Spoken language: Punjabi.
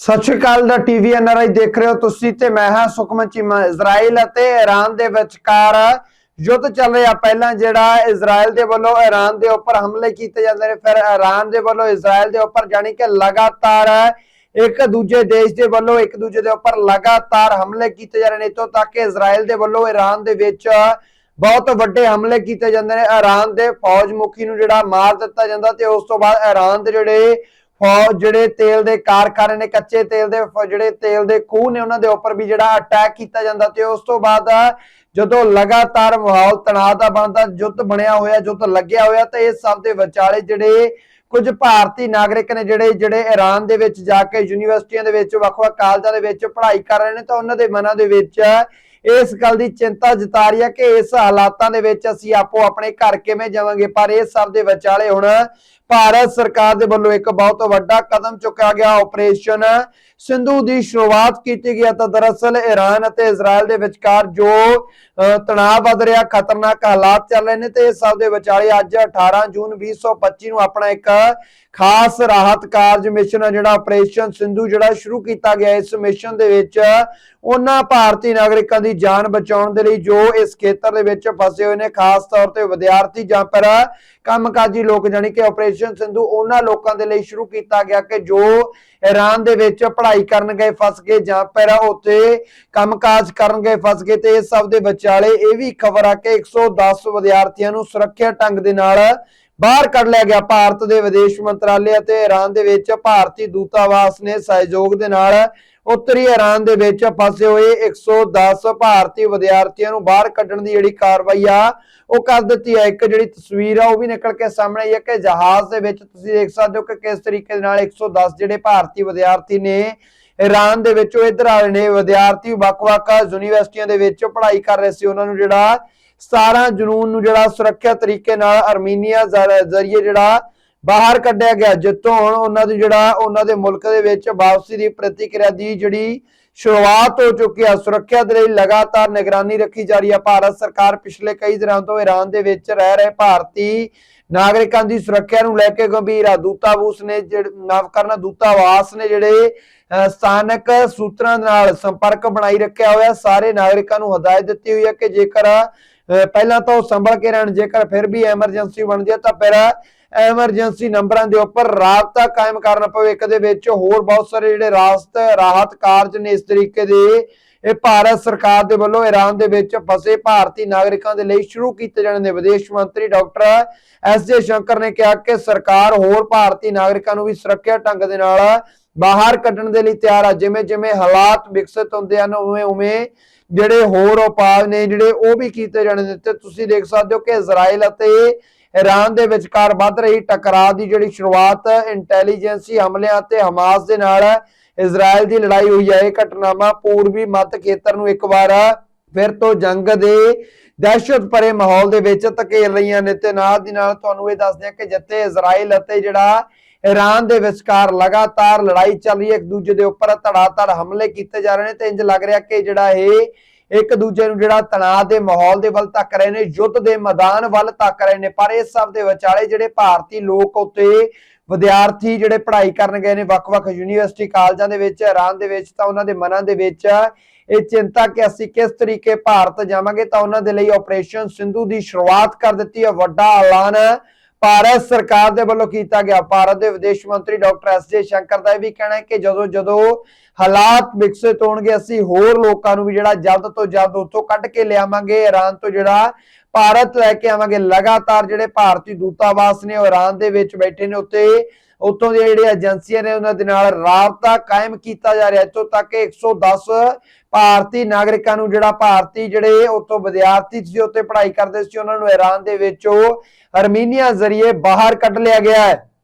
ਸਤਿ ਸ਼੍ਰੀ ਅਕਾਲ ਦਾ ਟੀਵੀ ਐਨਆਰਆਈ ਦੇਖ ਰਹੇ ਹੋ ਤੁਸੀਂ ਤੇ ਮੈਂ ਹਾਂ ਸੁਖਮਨ ਚੀਮਾ, ਇਜ਼ਰਾਈਲ ਅਤੇ ਈਰਾਨ ਦੇ ਵਿਚਕਾਰ ਯੁੱਧ ਚੱਲ ਰਿਹਾ। ਪਹਿਲਾਂ ਜਿਹੜਾ ਇਜ਼ਰਾਈਲ ਦੇ ਵੱਲੋਂ ਈਰਾਨ ਦੇ ਉੱਪਰ ਹਮਲੇ ਕੀਤੇ ਜਾਂਦੇ ਨੇ, ਫਿਰ ਈਰਾਨ ਦੇ ਵੱਲੋਂ ਇਜ਼ਰਾਈਲ ਦੇ ਉੱਪਰ ਜਾਣੀ ਕਿ ਲਗਾਤਾਰ ਇੱਕ ਦੂਜੇ ਦੇਸ਼ ਦੇ ਵੱਲੋਂ ਇੱਕ ਦੂਜੇ ਦੇ ਉੱਪਰ ਲਗਾਤਾਰ ਹਮਲੇ ਕੀਤੇ ਜਾ ਰਹੇ ਨੇ। ਇਤੋਂ ਤੱਕ ਕਿ ਇਜ਼ਰਾਈਲ ਦੇ ਵੱਲੋਂ ਈਰਾਨ ਦੇ ਵਿੱਚ ਬਹੁਤ ਵੱਡੇ ਹਮਲੇ ਕੀਤੇ ਜਾਂਦੇ ਨੇ। ਈਰਾਨ ਦੇ ਫੌਜ ਮੁਖੀ ਨੂੰ ਜਿਹੜਾ ਮਾਰ ਦਿੱਤਾ ਜਾਂਦਾ ਤੇ ਉਸ ਤੋਂ ਬਾਅਦ ਈਰਾਨ ਦੇ ਜਿਹੜੇ ਫੌਜ ਜਿਹੜੇ ਤੇਲ ਦੇ ਕਾਰਖਾਨੇ ਨੇ, ਕੱਚੇ ਤੇਲ ਦੇ ਜਿਹੜੇ ਤੇਲ ਦੇ ਖੂਹ ਨੇ, ਉਹਨਾਂ ਦੇ ਉੱਪਰ ਵੀ ਜਿਹੜਾ ਅਟੈਕ ਕੀਤਾ ਜਾਂਦਾ ਤੇ ਉਸ ਤੋਂ ਬਾਅਦ ਜਦੋਂ ਲਗਾਤਾਰ ਮਾਹੌਲ ਤਣਾਅ ਦਾ ਬਣਦਾ, ਜੁੱਤ ਬਣਿਆ ਹੋਇਆ, ਜੁੱਤ ਲੱਗਿਆ ਹੋਇਆ, ਤੇ ਇਸ ਸਭ ਦੇ ਵਿਚਾਲੇ ਜਿਹੜੇ ਕੁਝ ਭਾਰਤੀ ਨਾਗਰਿਕ ਨੇ, ਜਿਹੜੇ ਜਿਹੜੇ ਈਰਾਨ ਦੇ ਵਿੱਚ ਜਾ ਕੇ, ਯੂਨੀਵਰਸਿਟੀਆਂ ਦੇ ਵਿੱਚ, ਵੱਖ-ਵੱਖ ਕਾਲਜਾਂ ਦੇ ਵਿੱਚ ਪੜ੍ਹਾਈ ਕਰ ਰਹੇ ਨੇ, ਤਾਂ ਉਹਨਾਂ ਦੇ ਮਨਾਂ ਦੇ ਵਿੱਚ ਇਸ ਗੱਲ ਦੀ ਚਿੰਤਾ ਜਤਾ ਰਹੀ ਹੈ ਕਿ ਇਸ ਹਾਲਾਤਾਂ ਦੇ ਵਿੱਚ ਅਸੀਂ ਆਪੋ ਆਪਣੇ ਘਰ ਕਿਵੇਂ ਜਾਵਾਂਗੇ? ਪਰ ਇਹ ਸਭ ਦੇ ਵਿਚਾਲੇ ਹੁਣ ਭਾਰਤ ਸਰਕਾਰ ਦੇ ਵੱਲੋਂ ਇੱਕ ਬਹੁਤ ਵੱਡਾ ਕਦਮ ਚੁੱਕਿਆ ਗਿਆ। ਆਪਰੇਸ਼ਨ ਸਿੰਧੂ ਦੀ ਸ਼ੁਰੂਆਤ ਕੀਤੀ ਗਈ ਤਾਂ ਦਰਅਸਲ ਈਰਾਨ ਅਤੇ ਇਜ਼ਰਾਈਲ ਦੇ ਵਿਚਕਾਰ ਜੋ ਤਣਾਅ ਵੱਧ ਰਿਹਾ, ਖਤਰਨਾਕ ਹਾਲਾਤ ਚੱਲ ਰਹੇ ਨੇ ਤੇ ਇਸ ਸਭ ਦੇ ਵਿਚਾਲੇ ਅੱਜ 18 ਜੂਨ 2025 ਨੂੰ ਆਪਣਾ ਇੱਕ ਖਾਸ ਰਾਹਤ ਕਾਰਜ ਮਿਸ਼ਨ ਆ ਜਿਹੜਾ ਆਪਰੇਸ਼ਨ ਸਿੰਧੂ ਜਿਹੜਾ ਸ਼ੁਰੂ ਕੀਤਾ ਗਿਆ। ਇਸ ਮਿਸ਼ਨ ਦੇ ਵਿੱਚ ਉਹਨਾਂ ਭਾਰਤੀ ਨਾਗਰਿਕਾਂ ਦੀ ਜਾਨ ਬਚਾਉਣ ਦੇ ਲਈ ਜੋ ਇਸ ਖੇਤਰ ਦੇ ਵਿੱਚ ਫਸੇ ਹੋਏ ਨੇ, ਖਾਸ ਤੌਰ ਤੇ ਵਿਦਿਆਰਥੀ ਜਾਂ ਫਿਰ ਕੰਮਕਾਜੀ ਲੋਕ ਜਾਨੀ ਕਿ ਆਪਰੇਸ਼ਨ ਸਿੰਧੂ, ਉਹਨਾਂ ਲੋਕਾਂ ਦੇ ਲਈ ਸ਼ੁਰੂ ਕੀਤਾ ਗਿਆ ਕਿ ਜੋ ਈਰਾਨ ਦੇ ਵਿੱਚ ਪੜ੍ਹਾਈ ਕਰਨ ਗਏ, ਫਸ ਗਏ ਜਾਂ ਫਿਰ ਉੱਥੇ ਕੰਮਕਾਜ ਕਰਨ ਗਏ, ਫਸ ਗਏ, ਤੇ ਇਸ ਸਭ ਦੇ ਵਿਚਾਲੇ ਇਹ ਵੀ ਖਬਰ ਆ ਕਿ 110 ਵਿਦਿਆਰਥੀਆਂ ਨੂੰ ਸੁਰੱਖਿਅਤ ਢੰਗ ਦੇ ਨਾਲ ਬਾਹਰ ਕੱਢ ਲਿਆ ਗਿਆ। ਭਾਰਤ ਦੇ ਵਿਦੇਸ਼ ਮੰਤਰਾਲੇ ਅਤੇ ਈਰਾਨ ਦੇ ਵਿੱਚ ਭਾਰਤੀ ਦੂਤਾਵਾਸ ਨੇ ਸਹਿਯੋਗ ਦੇ ਨਾਲ ਉੱਤਰੀ ਈਰਾਨ ਦੇ ਵਿੱਚ ਫਸੇ ਹੋਏ 110 ਭਾਰਤੀ ਵਿਦਿਆਰਥੀਆਂ ਨੂੰ ਬਾਹਰ ਕੱਢਣ ਦੀ ਜਿਹੜੀ ਕਾਰਵਾਈ ਆ, ਉਹ ਕਰ ਦਿੱਤੀ ਹੈ ਇੱਕ ਜਿਹੜੀ ਤਸਵੀਰ ਆ, ਉਹ ਵੀ ਨਿਕਲ ਕੇ ਸਾਹਮਣੇ ਆਈ ਹੈ ਕਿ ਜਹਾਜ਼ ਦੇ ਵਿੱਚ ਤੁਸੀਂ ਦੇਖ ਸਕਦੇ ਹੋ ਕਿ ਕਿਸ ਤਰੀਕੇ ਦੇ ਨਾਲ 110 ਜਿਹੜੇ ਭਾਰਤੀ ਵਿਦਿਆਰਥੀ ਨੇ ਈਰਾਨ ਦੇ ਵਿੱਚੋਂ ਇੱਧਰ ਆ ਰਹੇ ਨੇ। ਵਿਦਿਆਰਥੀ ਵੱਖ-ਵੱਖ ਯੂਨੀਵਰਸਿਟੀਆਂ ਦੇ ਵਿੱਚ ਪੜ੍ਹਾਈ ਕਰ ਰਹੇ ਸੀ। ਉਹਨਾਂ ਨੂੰ ਜਿਹੜਾ 17 ਜਨੂਨ ਨੂੰ ਜਿਹੜਾ ਸੁਰੱਖਿਆ ਤਰੀਕੇ ਨਾਲ ਅਰਮੀਨੀਆ ਜ਼ਰੀਏ ਜਿਹੜਾ ਬਾਹਰ ਕੱਢਿਆ ਗਿਆ, ਜਿੱਥੋਂ ਹੁਣ ਉਹਨਾਂ ਦੀ ਜਿਹੜਾ, ਉਹਨਾਂ ਦੇ ਮੁਲਕ ਦੇ ਵਿੱਚ ਵਾਪਸੀ ਦੀ ਪ੍ਰਤੀਕਿਰਿਆ ਦੀ ਜਿਹੜੀ ਸ਼ੁਰੂਆਤ ਹੋ ਚੁੱਕੀ ਹੈ ਸੁਰੱਖਿਆ ਦੇ ਲਈ ਲਗਾਤਾਰ ਨਿਗਰਾਨੀ ਰੱਖੀ ਜਾ ਰਹੀ ਹੈ ਭਾਰਤ ਸਰਕਾਰ ਪਿਛਲੇ ਕਈ ਦਿਨਾਂ ਤੋਂ ਈਰਾਨ ਦੇ ਵਿੱਚ ਰਹਿ ਰਹੇ ਭਾਰਤੀ ਨਾਗਰਿਕਾਂ ਦੀ ਸੁਰੱਖਿਆ ਨੂੰ ਲੈ ਕੇ ਗੰਭੀਰ ਆ। ਦੂਤਾਵਾਸ ਨੇ ਜਿਹੜੇ ਨਵਕਰਨ ਦੂਤਾਵਾਸ ਨੇ ਜਿਹੜੇ ਸਥਾਨਕ ਸੂਤਰਾਂ ਨਾਲ ਸੰਪਰਕ ਬਣਾਈ ਰੱਖਿਆ ਹੋਇਆ, ਸਾਰੇ ਨਾਗਰਿਕਾਂ ਨੂੰ ਹਦਾਇਤ ਦਿੱਤੀ ਹੋਈ ਹੈ ਕਿ ਜੇਕਰ ਪਹਿਲਾਂ ਤਾਂ ਉਹ ਸੰਭਲ ਕੇ ਰਹਿਣ, ਜੇਕਰ ਫਿਰ ਵੀ ਐਮਰਜੈਂਸੀ ਬਣਦੀ ਹੈ ਤਾਂ ਫਿਰ ਐਮਰਜੈਂਸੀ ਨੰਬਰਾਂ ਦੇ ਉੱਪਰ ਰਾਬਤਾ ਕਾਇਮ ਕਰਨਾ ਪਵੇ। ਇੱਕ ਦੇ ਵਿੱਚ ਹੋਰ ਬਹੁਤ ਸਾਰੇ ਜਿਹੜੇ ਰਾਸਤ, ਰਾਹਤ ਕਾਰਜ ਨੇ ਇਸ ਤਰੀਕੇ ਦੇ। ਇਹ ਭਾਰਤ ਸਰਕਾਰ ਦੇ ਵੱਲੋਂ ਈਰਾਨ ਦੇ ਵਿੱਚ ਫਸੇ ਭਾਰਤੀ ਨਾਗਰਿਕਾਂ ਦੇ ਲਈ ਸ਼ੁਰੂ ਕੀਤੇ ਜਾਣ ਦੇ ਵਿਦੇਸ਼ ਮੰਤਰੀ ਡਾਕਟਰ ਐਸ ਜੇ ਸ਼ੰਕਰ ਨੇ ਕਿਹਾ ਕਿ ਸਰਕਾਰ ਹੋਰ ਭਾਰਤੀ ਨਾਗਰਿਕਾਂ ਨੂੰ ਵੀ ਸੁਰੱਖਿਆ ਢੰਗ ਦੇ ਨਾਲ ਬਾਹਰ ਕੱਢਣ ਦੇ ਲਈ ਤਿਆਰ ਆ। ਜਿਵੇਂ ਜਿਵੇਂ ਹਾਲਾਤ ਵਿਕਸਿਤ ਹੁੰਦੇ ਹਨ ਉਵੇਂ ਉਵੇਂ ਜਿਹੜੇ ਹੋਰ ਉਪਾਅ ਨੇ ਜਿਹੜੇ ਉਹ ਵੀ ਕੀਤੇ ਜਾਣੇ ਨੇ ਤੇ ਤੁਸੀਂ ਦੇਖ ਸਕਦੇ ਹੋ ਕਿ ਇਜ਼ਰਾਈਲ ਅਤੇ ਈਰਾਨ ਦੇ ਵਿਚਕਾਰ ਵੱਧ ਰਹੀ ਟਕਰਾਅ ਦੀ ਜਿਹੜੀ ਸ਼ੁਰੂਆਤ ਇੰਟੈਲੀਜੈਂਸੀ ਹਮਲਿਆਂ ਤੇ ਹਮਾਸ ਦੇ ਨਾਲ ਇਜ਼ਰਾਈਲ ਦੀ ਲੜਾਈ ਹੋਈ ਹੈ। ਇਹ ਘਟਨਾਵਾਂ ਪੂਰਬੀ ਮੱਧ ਖੇਤਰ ਨੂੰ ਇੱਕ ਵਾਰ ਫਿਰ ਤੋਂ ਜੰਗ ਦੇ ਦਹਿਸ਼ਤ ਭਰੇ ਮਾਹੌਲ ਦੇ ਵਿੱਚ ਧਕੇਲ ਰਹੀਆਂ ਨੇ ਤੇ ਨਾਲ ਦੀ ਨਾਲ ਤੁਹਾਨੂੰ ਇਹ ਦੱਸਦੇ ਹਾਂ ਕਿ ਜਿੱਥੇ ਇਜ਼ਰਾਈਲ ਅਤੇ ਜਿਹੜਾ ਈਰਾਨ ਦੇ ਵਿਚਕਾਰ ਲਗਾਤਾਰ ਲੜਾਈ ਚੱਲ ਰਹੀ ਹੈ, ਇੱਕ ਦੂਜੇ ਦੇ ਉੱਪਰ ਧੜਾਧੜ ਹਮਲੇ ਕੀਤੇ ਜਾ ਰਹੇ ਨੇ ਤੇ ਇੰਜ ਲੱਗ ਰਿਹਾ ਕਿ ਜਿਹੜਾ ਇਹ ਇੱਕ ਦੂਜੇ ਨੂੰ ਜਿਹੜਾ ਤਣਾਅ ਦੇ ਮਾਹੌਲ ਦੇ ਵੱਲ ਤੱਕ ਰਹੇ ਨੇ, ਯੁੱਧ ਦੇ ਮੈਦਾਨ ਵੱਲ ਤੱਕ ਰਹੇ ਨੇ, ਪਰ ਇਸ ਸਭ ਦੇ ਵਿਚਾਲੇ ਜਿਹੜੇ ਭਾਰਤੀ ਲੋਕ ਉੱਤੇ ਵਿਦਿਆਰਥੀ ਜਿਹੜੇ ਪੜ੍ਹਾਈ ਕਰਨ ਗਏ ਨੇ, ਵੱਖ-ਵੱਖ ਯੂਨੀਵਰਸਿਟੀ ਕਾਲਜਾਂ ਦੇ ਵਿੱਚ ਈਰਾਨ ਦੇ ਵਿੱਚ, ਤਾਂ ਉਹਨਾਂ ਦੇ ਮਨਾਂ ਦੇ ਵਿੱਚ ਇਹ ਚਿੰਤਾ ਕਿ ਅਸੀਂ ਕਿਸ ਤਰੀਕੇ ਭਾਰਤ ਜਾਵਾਂਗੇ, ਤਾਂ ਉਹਨਾਂ ਦੇ ਲਈ ਆਪਰੇਸ਼ਨ ਸਿੰਧੂ ਦੀ ਸ਼ੁਰੂਆਤ ਕਰ ਦਿੱਤੀ ਹੈ। ਵੱਡਾ ਐਲਾਨ ਭਾਰਤ ਸਰਕਾਰ ਦੇ ਵੱਲੋਂ ਕੀਤਾ ਗਿਆ। ਭਾਰਤ ਦੇ ਵਿਦੇਸ਼ ਮੰਤਰੀ ਡਾਕਟਰ ਐਸ ਜੇ ਸ਼ੰਕਰ ਦਾ ਇਹ ਵੀ ਕਹਿਣਾ ਹੈ ਕਿ ਜਦੋਂ ਜਦੋਂ ਹਾਲਾਤ ਵਿਕਸਿਤ ਹੋਣਗੇ, ਅਸੀਂ ਹੋਰ ਲੋਕਾਂ ਨੂੰ ਵੀ ਜਿਹੜਾ ਜਲਦ ਤੋਂ ਜਲਦ ਉੱਥੋਂ ਕੱਢ ਕੇ ਲਿਆਵਾਂਗੇ ਈਰਾਨ ਤੋਂ ਜਿਹੜਾ ਭਾਰਤ ਲੈ ਕੇ ਆਵਾਂਗੇ। ਲਗਾਤਾਰ ਜਿਹੜੇ ਭਾਰਤੀ ਦੂਤਾਵਾਸ ਨੇ ਉਹ ਈਰਾਨ ਦੇ ਵਿੱਚ ਬੈਠੇ ਨੇ ਉੱਤੇ ਉੱਥੋਂ ਦੀਆਂ ਜਿਹੜੀਆਂ ਏਜੰਸੀਆਂ ਨੇ ਉਹਨਾਂ ਦੇ ਨਾਲ ਰਾਬਤਾ ਕਾਇਮ ਕੀਤਾ ਜਾ ਰਿਹਾ। ਇੱਥੋਂ ਤੱਕ ਕਿ 110 ਭਾਰਤੀ ਨਾਗਰਿਕਾਂ ਨੂੰ ਜਿਹੜਾ ਭਾਰਤੀ ਜਿਹੜੇ ਉੱਥੋਂ ਵਿਦਿਆਰਥੀ ਸੀ, ਉੱਥੇ ਪੜ੍ਹਾਈ ਕਰਦੇ ਸੀ, ਉਹਨਾਂ ਨੂੰ ਈਰਾਨ ਦੇ ਵਿੱਚੋਂ ਅਰਮੀਨੀਆ ਜ਼ਰੀਏ ਬਾਹਰ ਕੱਢ ਲਿਆ ਗਿਆ ਹੈ।